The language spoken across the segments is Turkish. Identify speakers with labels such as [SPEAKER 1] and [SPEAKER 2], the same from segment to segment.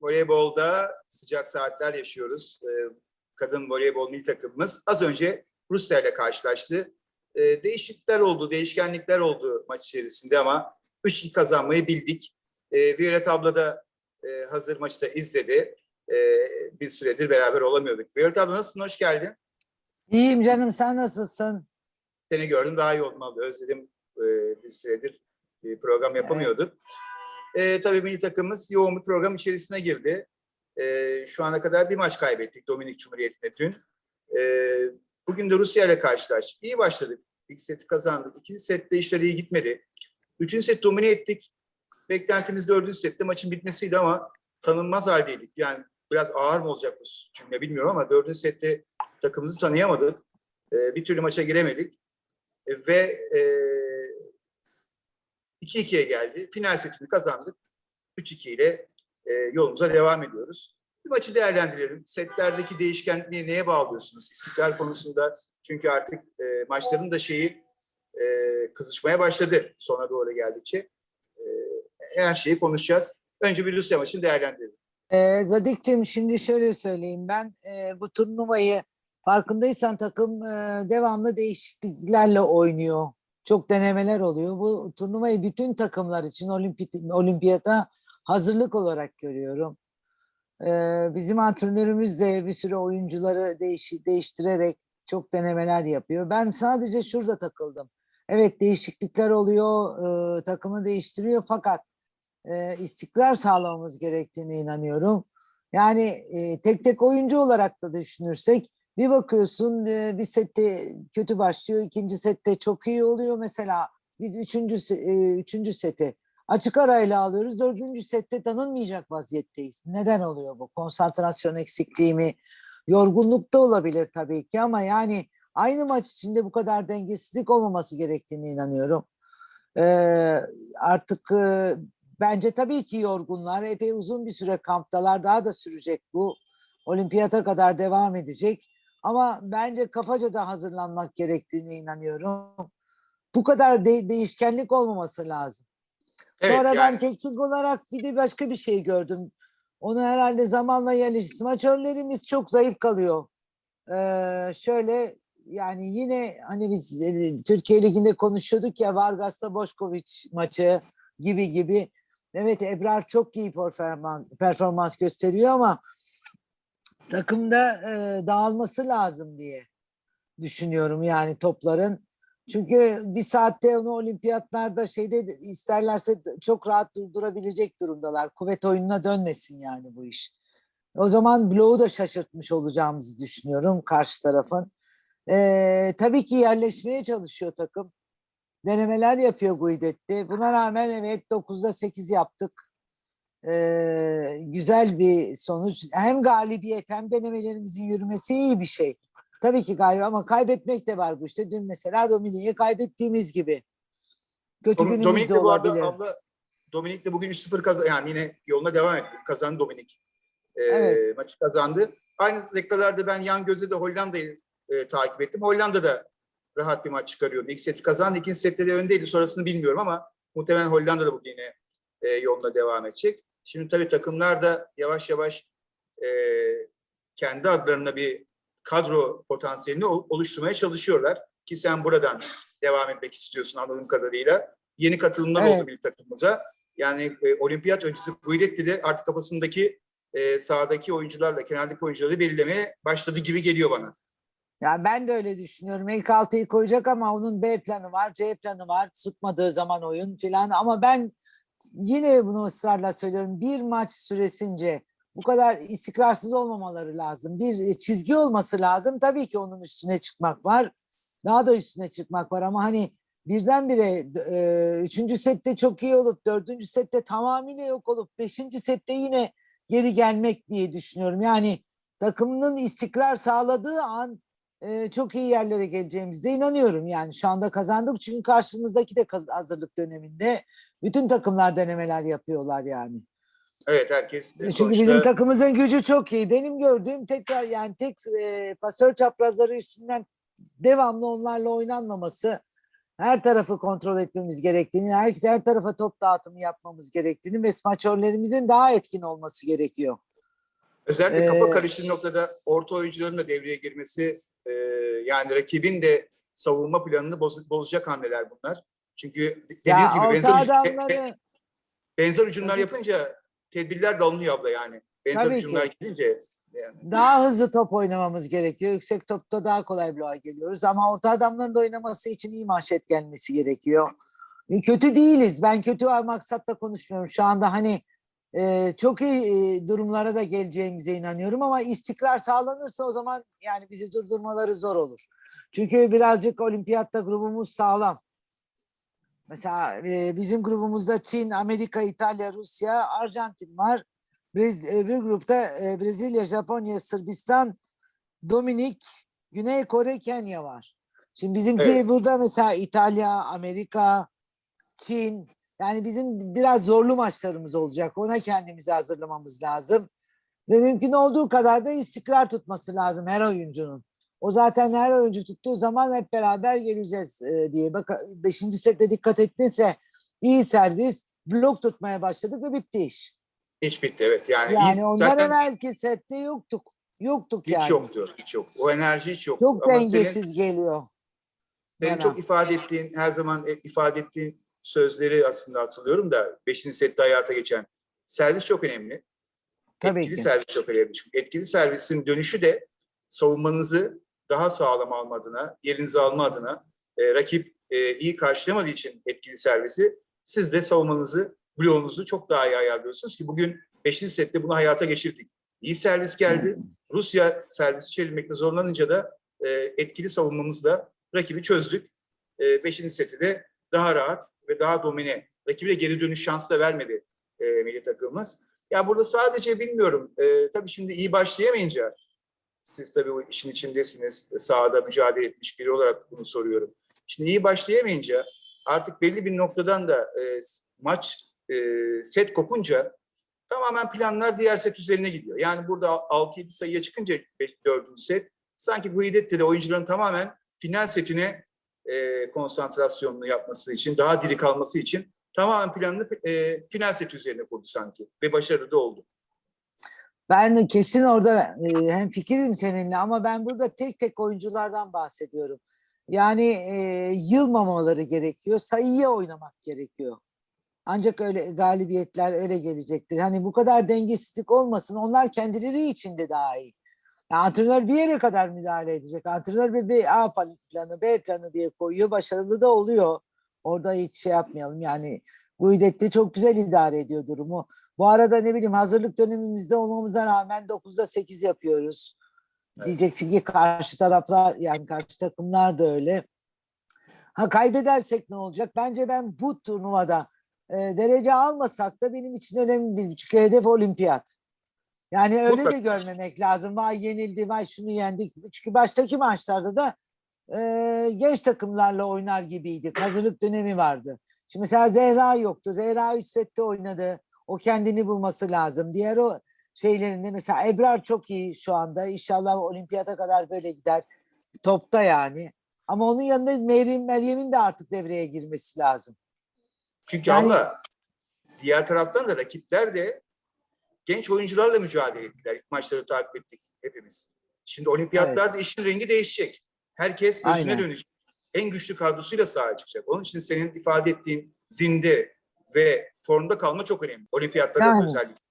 [SPEAKER 1] voleybolda sıcak saatler yaşıyoruz. Ee, Kadın voleybol milli takımımız az önce Rusya ile karşılaştı. Ee, Değişiklikler oldu, değişkenlikler oldu maç içerisinde ama 3-2 kazanmayı bildik. Ee, Violet abla da e, hazır maçı da izledi. Bir süredir beraber olamıyorduk. Violet abla nasılsın? Hoş geldin.
[SPEAKER 2] İyiyim canım sen nasılsın?
[SPEAKER 1] Seni gördüm daha iyi oldum abla. Özledim Ee, bir süredir e, program yapamıyorduk. Ee, tabii milli takımımız yoğun bir program içerisine girdi. Ee, şu ana kadar bir maç kaybettik Dominik Cumhuriyeti'ne dün. Ee, bugün de Rusya ile karşılaştık. İyi başladık. İlk seti kazandık. İkinci sette işler iyi gitmedi. Üçüncü set domine ettik. Beklentimiz dördüncü sette maçın bitmesiydi ama tanınmaz haldeydik. Yani biraz ağır mı olacak bu cümle bilmiyorum ama dördüncü sette takımımızı tanıyamadık. Ee, bir türlü maça giremedik. E, ve e, 2-2'ye geldi. Final setini kazandık. 3-2 ile e, yolumuza devam ediyoruz. Bir maçı değerlendirelim. Setlerdeki değişkenliği neye bağlıyorsunuz? İstikrar konusunda çünkü artık e, maçların da şeyi e, kızışmaya başladı sona doğru geldikçe. E, her şeyi konuşacağız. Önce bir Rusya maçını değerlendirelim.
[SPEAKER 2] Ee, Zadik'cim şimdi şöyle söyleyeyim ben e, bu turnuvayı farkındaysan takım e, devamlı değişikliklerle oynuyor. Çok denemeler oluyor. Bu turnuvayı bütün takımlar için olimpiyat, olimpiyata hazırlık olarak görüyorum. Ee, bizim antrenörümüz de bir sürü oyuncuları değiş, değiştirerek çok denemeler yapıyor. Ben sadece şurada takıldım. Evet değişiklikler oluyor, e, takımı değiştiriyor fakat e, istikrar sağlamamız gerektiğine inanıyorum. Yani e, tek tek oyuncu olarak da düşünürsek bir bakıyorsun e, bir sette kötü başlıyor, ikinci sette çok iyi oluyor. Mesela biz üçüncü, e, üçüncü seti açık arayla alıyoruz. Dördüncü sette tanınmayacak vaziyetteyiz. Neden oluyor bu? Konsantrasyon eksikliği mi? Yorgunluk da olabilir tabii ki ama yani aynı maç içinde bu kadar dengesizlik olmaması gerektiğine inanıyorum. Ee, artık e, Bence tabii ki yorgunlar. Epey uzun bir süre kamptalar. Daha da sürecek bu. Olimpiyata kadar devam edecek. Ama bence kafaca da hazırlanmak gerektiğine inanıyorum. Bu kadar de- değişkenlik olmaması lazım.
[SPEAKER 1] Evet,
[SPEAKER 2] Sonra ben
[SPEAKER 1] yani-
[SPEAKER 2] teknik olarak bir de başka bir şey gördüm. Onu herhalde zamanla yerleşti. Smaçörlerimiz çok zayıf kalıyor. Ee, şöyle yani yine hani biz e, Türkiye Ligi'nde konuşuyorduk ya Vargas'la Boşkoviç maçı gibi gibi. Evet Ebrar çok iyi performans, performans gösteriyor ama takımda e, dağılması lazım diye düşünüyorum yani topların. Çünkü bir saatte onu olimpiyatlarda şeyde de isterlerse çok rahat durdurabilecek durumdalar. Kuvvet oyununa dönmesin yani bu iş. O zaman bloğu da şaşırtmış olacağımızı düşünüyorum karşı tarafın. Ee, tabii ki yerleşmeye çalışıyor takım. Denemeler yapıyor Guidetti. Buna rağmen evet 9'da 8 yaptık. Ee, güzel bir sonuç. Hem galibiyet hem denemelerimizin yürümesi iyi bir şey. Tabii ki galiba ama kaybetmek de var bu işte. Dün mesela Dominik'i kaybettiğimiz gibi. Kötü
[SPEAKER 1] Dom-
[SPEAKER 2] günümüz
[SPEAKER 1] Dominik
[SPEAKER 2] de olabilir.
[SPEAKER 1] abla Dominik de bugün 3-0 kazandı. Yani yine yoluna devam etti. Kazandı Dominik. Ee,
[SPEAKER 2] Evet.
[SPEAKER 1] Maçı kazandı. Aynı dakikalarda ben yan gözle de Hollanda'yı e, takip ettim. Hollanda da rahat bir maç çıkarıyordu. İlk seti kazandı. ikinci sette de öndeydi. Sonrasını bilmiyorum ama muhtemelen Hollanda da bugün yine e, yoluna devam edecek. Şimdi tabii takımlar da yavaş yavaş e, kendi adlarına bir kadro potansiyelini ol- oluşturmaya çalışıyorlar. Ki sen buradan devam etmek istiyorsun anladığım kadarıyla. Yeni katılımlar
[SPEAKER 2] Evet.
[SPEAKER 1] oldu bir takımımıza. Yani e, olimpiyat öncesi Guidetti de artık kafasındaki e, sahadaki oyuncularla, kenardaki oyuncuları belirlemeye başladı gibi geliyor bana.
[SPEAKER 2] Ya ben de öyle düşünüyorum. İlk altıyı koyacak ama onun B planı var, C planı var. Sıkmadığı zaman oyun filan. Ama ben yine bunu ısrarla söylüyorum. Bir maç süresince bu kadar istikrarsız olmamaları lazım. Bir çizgi olması lazım. Tabii ki onun üstüne çıkmak var. Daha da üstüne çıkmak var ama hani birdenbire e, üçüncü sette çok iyi olup dördüncü sette tamamıyla yok olup beşinci sette yine geri gelmek diye düşünüyorum. Yani takımının istikrar sağladığı an e, çok iyi yerlere geleceğimize inanıyorum. Yani şu anda kazandık çünkü karşımızdaki de hazırlık döneminde bütün takımlar denemeler yapıyorlar yani.
[SPEAKER 1] Evet herkes
[SPEAKER 2] Çünkü
[SPEAKER 1] sonuçta
[SPEAKER 2] bizim takımımızın gücü çok iyi. Benim gördüğüm tekrar yani tek e, pasör çaprazları üstünden devamlı onlarla oynanmaması. her tarafı kontrol etmemiz gerektiğini, her, her tarafa top dağıtımı yapmamız gerektiğini ve smaçörlerimizin daha etkin olması gerekiyor.
[SPEAKER 1] Özellikle kafa
[SPEAKER 2] Ee,
[SPEAKER 1] karıştığı noktada orta oyuncuların da devreye girmesi e, yani rakibin de savunma planını boz- bozacak hamleler bunlar. Çünkü dediğiniz
[SPEAKER 2] Ya
[SPEAKER 1] gibi benzer,
[SPEAKER 2] adamları
[SPEAKER 1] benzer hücumlar yapınca tedbirler de alınıyor abla yani. Benzer
[SPEAKER 2] Tabii ki.
[SPEAKER 1] hücumlar gidince yani.
[SPEAKER 2] daha hızlı top oynamamız gerekiyor. Yüksek topta daha kolay bloğa geliyoruz ama orta adamların da oynaması için iyi manşet gelmesi gerekiyor. Kötü değiliz. Ben kötü maksatla konuşmuyorum. Şu anda hani e, çok iyi e, durumlara da geleceğimize inanıyorum ama istikrar sağlanırsa o zaman yani bizi durdurmaları zor olur. Çünkü birazcık olimpiyatta grubumuz sağlam. Mesela e, bizim grubumuzda Çin, Amerika, İtalya, Rusya, Arjantin var. Brez, öbür grupta e, Brezilya, Japonya, Sırbistan, Dominik, Güney Kore, Kenya var. Şimdi bizimki
[SPEAKER 1] Evet.
[SPEAKER 2] burada mesela İtalya, Amerika, Çin. Yani bizim biraz zorlu maçlarımız olacak. Ona kendimizi hazırlamamız lazım. Ve mümkün olduğu kadar da istikrar tutması lazım her oyuncunun. O zaten her oyuncu tuttuğu zaman hep beraber geleceğiz e, diye. Bak beşinci sette dikkat ettiyse iyi servis, blok tutmaya başladık ve bitti iş.
[SPEAKER 1] Hiç bitti evet. Yani,
[SPEAKER 2] Yani
[SPEAKER 1] iyi-
[SPEAKER 2] ondan
[SPEAKER 1] zaten
[SPEAKER 2] evvelki sette yoktuk. Yoktuk
[SPEAKER 1] hiç
[SPEAKER 2] yani.
[SPEAKER 1] yoktu. Hiç yoktu. O enerji hiç yoktu.
[SPEAKER 2] Çok
[SPEAKER 1] Ama senin-
[SPEAKER 2] dengesiz geliyor.
[SPEAKER 1] Senin
[SPEAKER 2] bana.
[SPEAKER 1] çok ifade ettiğin, her zaman e- ifade ettiğin sözleri aslında hatırlıyorum da 5. sette hayata geçen servis çok önemli.
[SPEAKER 2] Tabii
[SPEAKER 1] etkili
[SPEAKER 2] ki.
[SPEAKER 1] servis çok önemli. Çünkü etkili servisin dönüşü de savunmanızı daha sağlam alma adına, yerinizi alma adına e, rakip e, iyi karşılamadığı için etkili servisi siz de savunmanızı, bloğunuzu çok daha iyi ayarlıyorsunuz ki bugün 5. sette bunu hayata geçirdik. İyi servis geldi. Rusya servisi çevirmekte zorlanınca da e, etkili savunmamızla rakibi çözdük. 5. seti de daha rahat ve daha domine. Rakibe geri dönüş şansı da vermedi e, milli takımımız. Ya burada sadece bilmiyorum. E, tabii şimdi iyi başlayamayınca siz tabii o işin içindesiniz. e, Sahada mücadele etmiş biri olarak bunu soruyorum. Şimdi iyi başlayamayınca artık belli bir noktadan da e, maç e, set kopunca tamamen planlar diğer set üzerine gidiyor. Yani burada 6-7 sayıya çıkınca 4. set sanki Guidetti'de oyuncuların tamamen final setine e, konsantrasyonunu yapması için, daha diri kalması için tamamen planını e, final seti üzerine kurdu sanki ve başarılı da oldu.
[SPEAKER 2] Ben de kesin orada e, hem fikrim seninle ama ben burada tek tek oyunculardan bahsediyorum. Yani e, yılmamaları gerekiyor, sayıya oynamak gerekiyor. Ancak öyle galibiyetler öyle gelecektir. Hani bu kadar dengesizlik olmasın. Onlar kendileri için de daha iyi. Yani antrenör bir yere kadar müdahale edecek. Antrenör bir, bir A planı, B planı diye koyuyor. Başarılı da oluyor. Orada hiç şey yapmayalım. Yani Guidetti çok güzel idare ediyor durumu. Bu arada ne bileyim hazırlık dönemimizde olmamıza rağmen 9'da 8 yapıyoruz.
[SPEAKER 1] Evet.
[SPEAKER 2] Diyeceksin ki karşı taraflar yani karşı takımlar da öyle. Ha kaybedersek ne olacak? Bence ben bu turnuvada e, derece almasak da benim için önemli değil. Çünkü hedef olimpiyat. Yani öyle
[SPEAKER 1] Mutlaka.
[SPEAKER 2] de görmemek lazım. Vay yenildi, vay şunu yendik. Çünkü baştaki maçlarda da e, genç takımlarla oynar gibiydik. Hazırlık dönemi vardı. Şimdi mesela Zehra yoktu. Zehra 3 sette oynadı. O kendini bulması lazım. Diğer o şeylerinde mesela Ebrar çok iyi şu anda. İnşallah olimpiyata kadar böyle gider. Topta yani. Ama onun yanında Meryem, Meryem'in de artık devreye girmesi lazım.
[SPEAKER 1] Çünkü
[SPEAKER 2] Yani-
[SPEAKER 1] abla diğer taraftan da rakipler de genç oyuncularla mücadele ettiler. İlk maçları takip ettik hepimiz. Şimdi olimpiyatlarda işin rengi değişecek. Herkes özüne
[SPEAKER 2] Aynen.
[SPEAKER 1] dönecek. En güçlü kadrosuyla sahaya çıkacak. Onun için senin ifade ettiğin zinde ve formda kalma çok önemli. Olimpiyatlarda
[SPEAKER 2] Yani.
[SPEAKER 1] özellikle.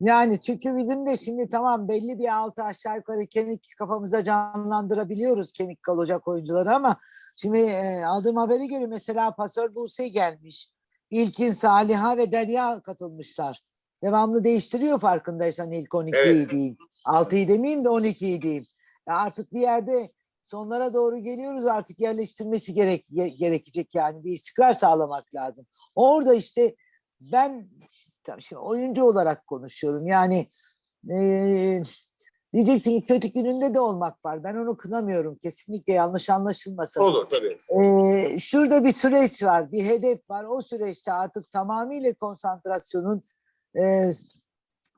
[SPEAKER 2] Yani çünkü bizim de şimdi tamam belli bir altı aşağı yukarı kemik kafamıza canlandırabiliyoruz kemik kalacak oyuncuları ama şimdi e, aldığım haberi göre mesela pasör Buse gelmiş. İlkin Saliha ve Derya katılmışlar. Devamlı değiştiriyor farkındaysan ilk 12'yi
[SPEAKER 1] Evet.
[SPEAKER 2] diyeyim. 6'yı demeyeyim de 12'yi diyeyim. Ya artık bir yerde sonlara doğru geliyoruz artık yerleştirmesi gerek, ge- gerekecek yani bir istikrar sağlamak lazım. Orada işte ben şimdi oyuncu olarak konuşuyorum. Yani eee, diyeceksin ki kötü gününde de olmak var. Ben onu kınamıyorum. Kesinlikle yanlış anlaşılmasın.
[SPEAKER 1] Olur tabii.
[SPEAKER 2] Eee, şurada bir süreç var, bir hedef var. O süreçte artık tamamıyla konsantrasyonun eee,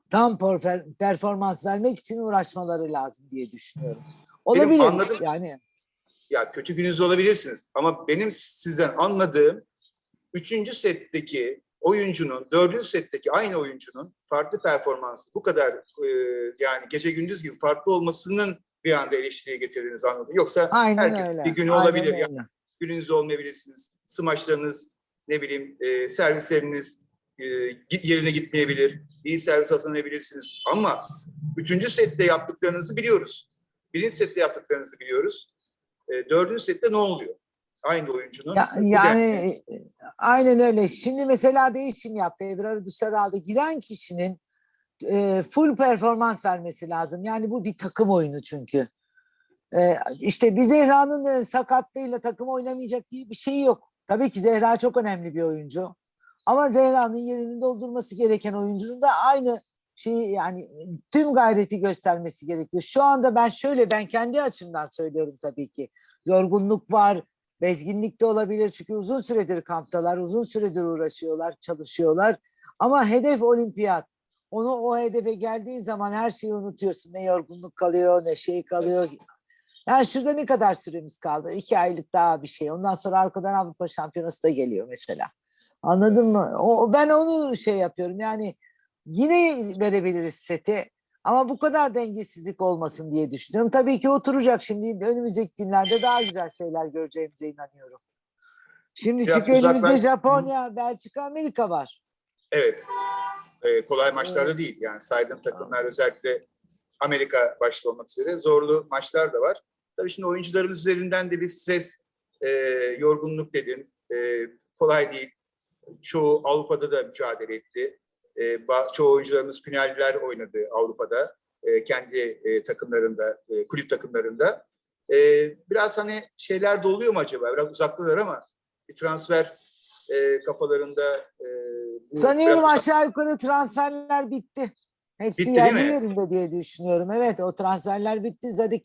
[SPEAKER 2] tam perfor- performans vermek için uğraşmaları lazım diye düşünüyorum. Olabilir
[SPEAKER 1] anladım.
[SPEAKER 2] yani.
[SPEAKER 1] ya kötü gününüzde olabilirsiniz ama benim sizden anladığım üçüncü setteki oyuncunun, dördüncü setteki aynı oyuncunun farklı performansı bu kadar e, yani gece gündüz gibi farklı olmasının bir anda eleştiriye getirdiğinizi anladım. Yoksa
[SPEAKER 2] Aynen
[SPEAKER 1] herkes
[SPEAKER 2] öyle.
[SPEAKER 1] bir günü
[SPEAKER 2] aynen
[SPEAKER 1] olabilir.
[SPEAKER 2] öyle.
[SPEAKER 1] Yani gününüzde olmayabilirsiniz. Smaçlarınız, ne bileyim e, servisleriniz e, yerine gitmeyebilir. İyi servis atamayabilirsiniz. Ama üçüncü sette yaptıklarınızı biliyoruz. Birinci sette yaptıklarınızı biliyoruz. E, dördüncü sette ne oluyor? Aynı oyuncunun.
[SPEAKER 2] Ya, yani e, aynen öyle. Şimdi mesela değişim yaptı. Ebrar'ı dışarı aldı. Giren kişinin e, full performans vermesi lazım. Yani bu bir takım oyunu çünkü. E, işte bir Zehra'nın e, sakatlığıyla takım oynamayacak diye bir şey yok. Tabii ki Zehra çok önemli bir oyuncu. Ama Zehra'nın yerini doldurması gereken oyuncunun da aynı şeyi yani tüm gayreti göstermesi gerekiyor. Şu anda ben şöyle ben kendi açımdan söylüyorum tabii ki. Yorgunluk var, bezginlik de olabilir çünkü uzun süredir kamptalar, uzun süredir uğraşıyorlar, çalışıyorlar. Ama hedef olimpiyat. Onu o hedefe geldiğin zaman her şeyi unutuyorsun. Ne yorgunluk kalıyor, ne şey kalıyor. Yani şurada ne kadar süremiz kaldı? İki aylık daha bir şey. Ondan sonra arkadan Avrupa Şampiyonası da geliyor mesela. Anladın mı? O, ben onu şey yapıyorum. Yani yine verebiliriz seti. Ama bu kadar dengesizlik olmasın diye düşünüyorum. Tabii ki oturacak şimdi. Önümüzdeki günlerde daha güzel şeyler göreceğimize inanıyorum. Şimdi
[SPEAKER 1] Biraz
[SPEAKER 2] çünkü önümüzde
[SPEAKER 1] uzaklaş-
[SPEAKER 2] Japonya, Belçika, Amerika var.
[SPEAKER 1] Evet. E, kolay maçlarda değil. Yani saydığım takımlar özellikle Amerika başta olmak üzere zorlu maçlar da var. Tabii şimdi oyuncularımız üzerinden de bir stres, e, yorgunluk dedim. E, kolay değil. Çoğu Avrupa'da da mücadele etti. E, çoğu oyuncularımız finaller oynadı Avrupa'da. E, kendi e, takımlarında, e, kulüp takımlarında. E, biraz hani şeyler de oluyor mu acaba? Biraz uzaktalar ama bir transfer e, kafalarında e,
[SPEAKER 2] Sanıyorum
[SPEAKER 1] biraz-
[SPEAKER 2] aşağı yukarı transferler bitti. Hepsi
[SPEAKER 1] Bitti,
[SPEAKER 2] yerli yerinde diye düşünüyorum. Evet o transferler bitti. Zaten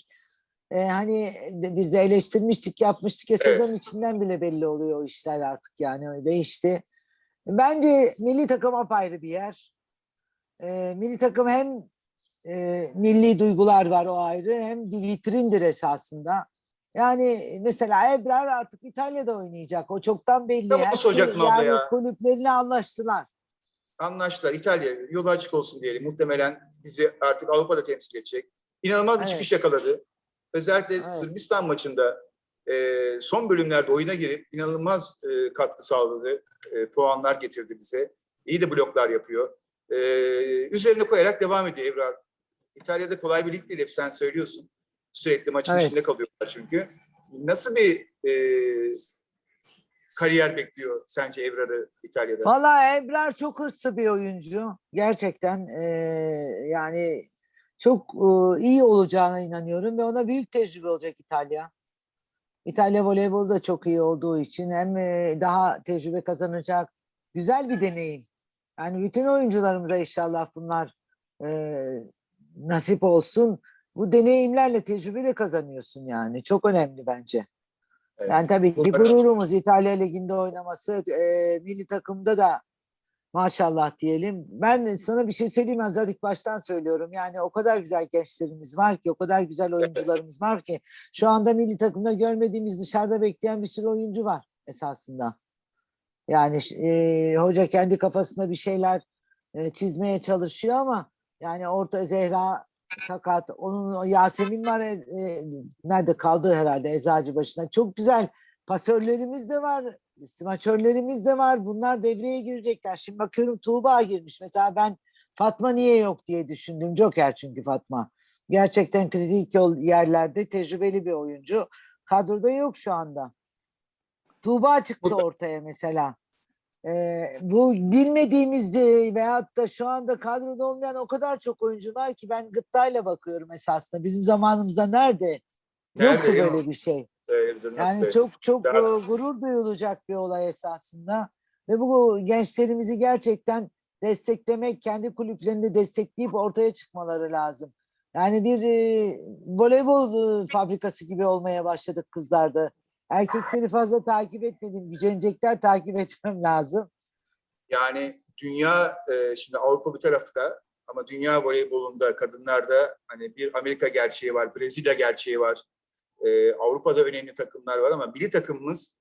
[SPEAKER 2] e, hani biz de eleştirmiştik, yapmıştık ya
[SPEAKER 1] Evet.
[SPEAKER 2] sezon içinden bile belli oluyor o işler artık yani değişti. Bence milli takım apayrı bir yer. E, milli takım hem e, milli duygular var o ayrı hem bir vitrindir esasında. Yani mesela Ebrar artık İtalya'da oynayacak. O çoktan belli.
[SPEAKER 1] Tam onu
[SPEAKER 2] Hepsi
[SPEAKER 1] soracaktım abla
[SPEAKER 2] yani
[SPEAKER 1] ya.
[SPEAKER 2] kulüplerine anlaştılar.
[SPEAKER 1] anlaştılar. İtalya yolu açık olsun diyelim. Muhtemelen bizi artık Avrupa'da temsil edecek. İnanılmaz bir
[SPEAKER 2] Evet.
[SPEAKER 1] çıkış yakaladı. Özellikle
[SPEAKER 2] Evet.
[SPEAKER 1] Sırbistan maçında e, son bölümlerde oyuna girip inanılmaz e, katkı sağladı. E, puanlar getirdi bize. İyi de bloklar yapıyor. E, üzerine koyarak devam ediyor Evra. İtalya'da kolay bir lig değil hep sen söylüyorsun. Sürekli maçın
[SPEAKER 2] Evet.
[SPEAKER 1] içinde kalıyorlar çünkü. Nasıl bir e, kariyer bekliyor sence Evra'da İtalya'da?
[SPEAKER 2] Valla Ebrar çok hırslı bir oyuncu. Gerçekten eee, yani çok eee, iyi olacağına inanıyorum ve ona büyük tecrübe olacak İtalya. İtalya voleybolu da çok iyi olduğu için hem eee, daha tecrübe kazanacak. Güzel bir deneyim. Yani bütün oyuncularımıza inşallah bunlar eee, nasip olsun. Bu deneyimlerle tecrübe de kazanıyorsun yani. Çok önemli bence.
[SPEAKER 1] Evet.
[SPEAKER 2] Yani tabii ki gururumuz İtalya Ligi'nde oynaması, e, milli takımda da maşallah diyelim. Ben sana bir şey söyleyeyim zaten ilk baştan söylüyorum. Yani o kadar güzel gençlerimiz var ki, o kadar güzel oyuncularımız var ki. Şu anda milli takımda görmediğimiz dışarıda bekleyen bir sürü oyuncu var esasında. Yani e, hoca kendi kafasında bir şeyler e, çizmeye çalışıyor ama yani orta Zehra sakat. Onun Yasemin var. e, e, nerede kaldı herhalde eczacı başına. Çok güzel pasörlerimiz de var. Smaçörlerimiz de var. Bunlar devreye girecekler. Şimdi bakıyorum Tuğba girmiş. Mesela ben Fatma niye yok diye düşündüm. Joker çünkü Fatma. Gerçekten kritik yol yerlerde tecrübeli bir oyuncu. Kadroda yok şu anda. Tuğba çıktı
[SPEAKER 1] Burada-
[SPEAKER 2] ortaya mesela. Ee, bu bilmediğimiz veyahut da şu anda kadroda olmayan o kadar çok oyuncu var ki ben gıptayla bakıyorum esasında. Bizim zamanımızda nerede?
[SPEAKER 1] Nerede,
[SPEAKER 2] Yoktu
[SPEAKER 1] yok.
[SPEAKER 2] böyle bir şey. Yani çok çok gurur duyulacak bir olay esasında. Ve bu gençlerimizi gerçekten desteklemek, kendi kulüplerini destekleyip ortaya çıkmaları lazım. Yani bir e, voleybol e, fabrikası gibi olmaya başladık kızlarda. Erkekleri fazla takip etmedim. Gücenecekler takip etmem lazım.
[SPEAKER 1] Yani dünya e, şimdi Avrupa bir tarafta ama dünya voleybolunda kadınlarda hani bir Amerika gerçeği var, Brezilya gerçeği var. E, Avrupa'da önemli takımlar var ama milli takımımız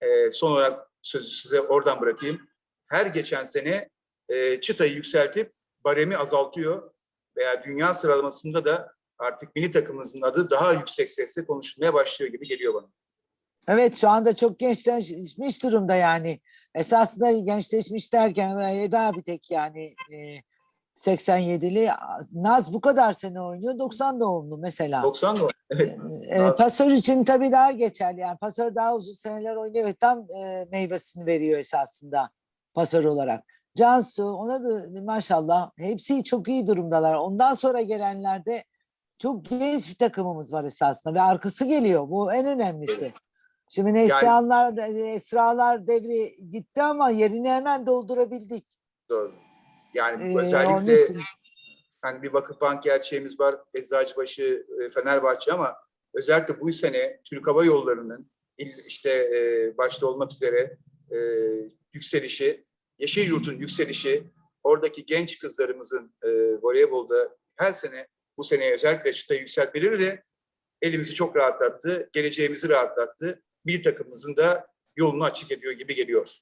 [SPEAKER 1] e, son olarak sözü size oradan bırakayım. Her geçen sene e, çıtayı yükseltip baremi azaltıyor veya dünya sıralamasında da artık milli takımımızın adı daha yüksek sesle konuşulmaya başlıyor gibi geliyor bana.
[SPEAKER 2] Evet şu anda çok gençleşmiş durumda yani. Esasında gençleşmiş derken Eda bir tek yani e, 87'li. Naz bu kadar sene oynuyor. 90 doğumlu mesela.
[SPEAKER 1] 90 mı? Evet.
[SPEAKER 2] E, pasör için tabii daha geçerli. Yani pasör daha uzun seneler oynuyor ve tam e, meyvesini veriyor esasında pasör olarak. Cansu ona da maşallah hepsi çok iyi durumdalar. Ondan sonra gelenlerde çok genç bir takımımız var esasında ve arkası geliyor. Bu en önemlisi. Şimdi Neslihanlar, Esralar devri gitti ama yerini hemen doldurabildik.
[SPEAKER 1] Doğru. Yani
[SPEAKER 2] Ee,
[SPEAKER 1] özellikle hani bir Vakıfbank gerçeğimiz var, Eczacıbaşı, e, Fenerbahçe ama özellikle bu sene Türk Hava Yolları'nın işte e, başta olmak üzere e, yükselişi, Yeşilyurt'un yükselişi, oradaki genç kızlarımızın e, voleybolda her sene bu seneye özellikle çıtayı yükseltmeleri de elimizi çok rahatlattı, geleceğimizi rahatlattı. Bir takımımızın da yolunu açık ediyor gibi geliyor.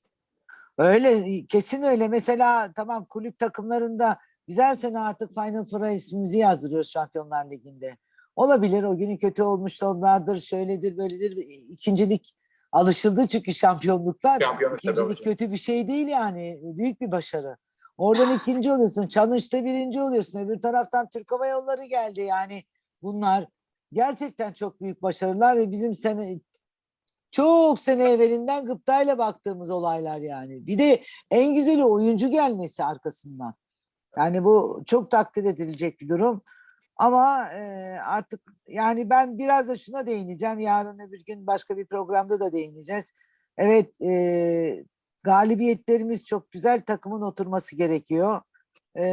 [SPEAKER 2] Öyle kesin öyle. Mesela tamam kulüp takımlarında biz her sene artık Final Four'a ismimizi yazdırıyoruz Şampiyonlar Ligi'nde. Olabilir o günü kötü olmuş onlardır, şöyledir, böyledir. İkincilik alışıldı çünkü şampiyonluklar.
[SPEAKER 1] Şampiyonluk
[SPEAKER 2] İkincilik kötü bir şey değil yani. Büyük bir başarı. Oradan ikinci oluyorsun. Challenge'da birinci oluyorsun. Öbür taraftan Türk Hava Yolları geldi yani. Bunlar gerçekten çok büyük başarılar ve bizim sene çok sene evvelinden gıptayla baktığımız olaylar yani. Bir de en güzeli oyuncu gelmesi arkasından. Yani bu çok takdir edilecek bir durum. Ama e, artık yani ben biraz da şuna değineceğim. Yarın öbür gün başka bir programda da değineceğiz. Evet e, galibiyetlerimiz çok güzel takımın oturması gerekiyor. E,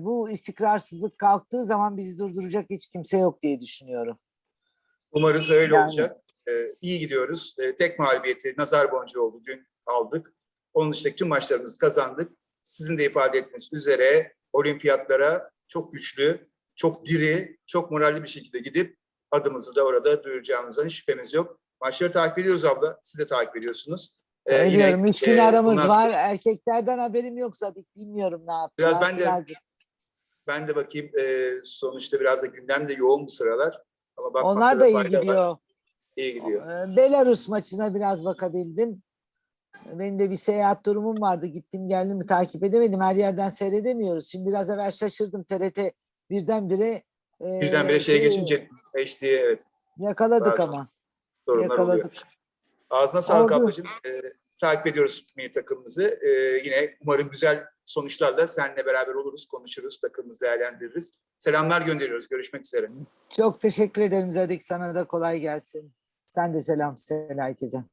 [SPEAKER 2] bu istikrarsızlık kalktığı zaman bizi durduracak hiç kimse yok diye düşünüyorum.
[SPEAKER 1] Umarız öyle
[SPEAKER 2] Yani.
[SPEAKER 1] olacak. Ee, iyi gidiyoruz. Ee, tek mağlubiyeti nazar boncuğu oldu. Dün aldık. Onun dışındaki tüm maçlarımızı kazandık. Sizin de ifade ettiğiniz üzere olimpiyatlara çok güçlü, çok diri, çok moralli bir şekilde gidip adımızı da orada duyuracağımızdan hiç şüphemiz yok. Maçları takip ediyoruz abla. Siz de takip ediyorsunuz. Ee, yine,
[SPEAKER 2] Ediyorum. Üç gün
[SPEAKER 1] e,
[SPEAKER 2] aramız
[SPEAKER 1] bundan
[SPEAKER 2] var. Erkeklerden haberim yok Sadık. Bilmiyorum ne yapıyorlar.
[SPEAKER 1] Biraz ben de- Ben de bakayım e, sonuçta biraz da gündem de yoğun bu sıralar. Ama
[SPEAKER 2] Onlar da iyi
[SPEAKER 1] fayda var. İyi gidiyor.
[SPEAKER 2] Ee, Belarus maçına biraz bakabildim. Benim de bir seyahat durumum vardı. Gittim geldim mi takip edemedim. Her yerden seyredemiyoruz. Şimdi biraz evvel şaşırdım. TRT birdenbire e,
[SPEAKER 1] Birdenbire şeye
[SPEAKER 2] şey,
[SPEAKER 1] geçince HD'ye evet
[SPEAKER 2] yakaladık
[SPEAKER 1] Bazen
[SPEAKER 2] ama.
[SPEAKER 1] sorunlar oluyor.
[SPEAKER 2] Yakaladık.
[SPEAKER 1] Ağzına sağlık
[SPEAKER 2] Oldu.
[SPEAKER 1] ablacığım. Ee, takip ediyoruz milli takımımızı. Ee, yine umarım güzel sonuçlarla seninle beraber oluruz, konuşuruz, takımımızı değerlendiririz. Selamlar gönderiyoruz. Görüşmek üzere.
[SPEAKER 2] Çok teşekkür ederim Zadik. Sana da kolay gelsin. Sen de selam söyle herkese.